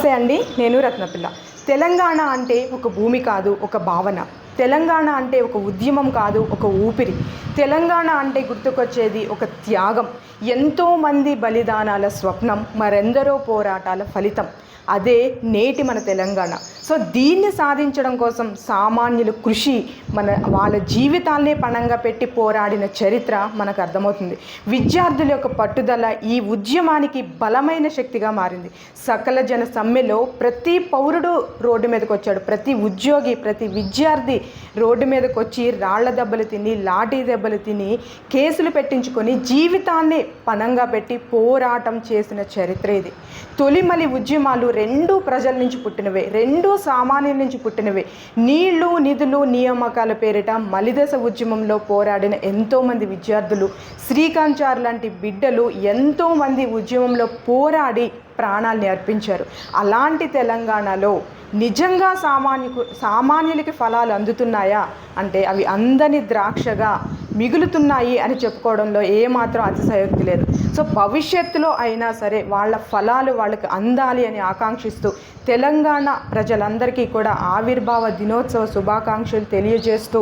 నమస్తే అండి నేను రత్నపిల్ల. తెలంగాణ అంటే ఒక భూమి కాదు ఒక భావన. తెలంగాణ అంటే ఒక ఉద్యమం కాదు ఒక ఊపిరి. తెలంగాణ అంటే గుర్తుకొచ్చేది ఒక త్యాగం. ఎంతోమంది బలిదానాల స్వప్నం మరెందరో పోరాటాల ఫలితం. అదే నేటి మన తెలంగాణ. సో దీన్ని సాధించడం కోసం సామాన్యుల కృషి మన వాళ్ళ జీవితాలనే పణంగా పెట్టి పోరాడిన చరిత్ర మనకు అర్థమవుతుంది. విద్యార్థుల యొక్క పట్టుదల ఈ ఉద్యమానికి బలమైన శక్తిగా మారింది. సకల జన సమ్మెలో ప్రతి పౌరుడు రోడ్డు మీదకి వచ్చాడు ప్రతి ఉద్యోగి ప్రతి విద్యార్థి రోడ్డు మీదకి వచ్చి రాళ్ళ దెబ్బలు తిని లాఠీ దెబ్బలు తిని కేసులు పెట్టించుకొని జీవితాన్నే పణంగా పెట్టి పోరాటం చేసిన చరిత్ర ఇది. తొలిమలి ఉద్యమాలు రెండు ప్రజల నుంచి పుట్టినవే రెండు సామాన్యుల నుంచి పుట్టినవే. నీళ్ళు నిధులు నియామకాల పేరిట మలిదశ ఉద్యమంలో పోరాడిన ఎంతోమంది విద్యార్థులు శ్రీకాంచార్ లాంటి బిడ్డలు ఎంతోమంది ఉద్యమంలో పోరాడి ప్రాణాల్ని అర్పించారు. అలాంటి తెలంగాణలో నిజంగా సామాన్యుకు సామాన్యులకి ఫలాలు అందుతున్నాయా? అంటే అవి అందని ద్రాక్షగా మిగులుతున్నాయి అని చెప్పుకోవడంలో ఏమాత్రం అతిశయోక్తి లేదు. సో భవిష్యత్తులో అయినా సరే వాళ్ళ ఫలాలు వాళ్ళకి అందాలి అని ఆకాంక్షిస్తూ తెలంగాణ ప్రజలందరికీ కూడా ఆవిర్భావ దినోత్సవ శుభాకాంక్షలు తెలియజేస్తూ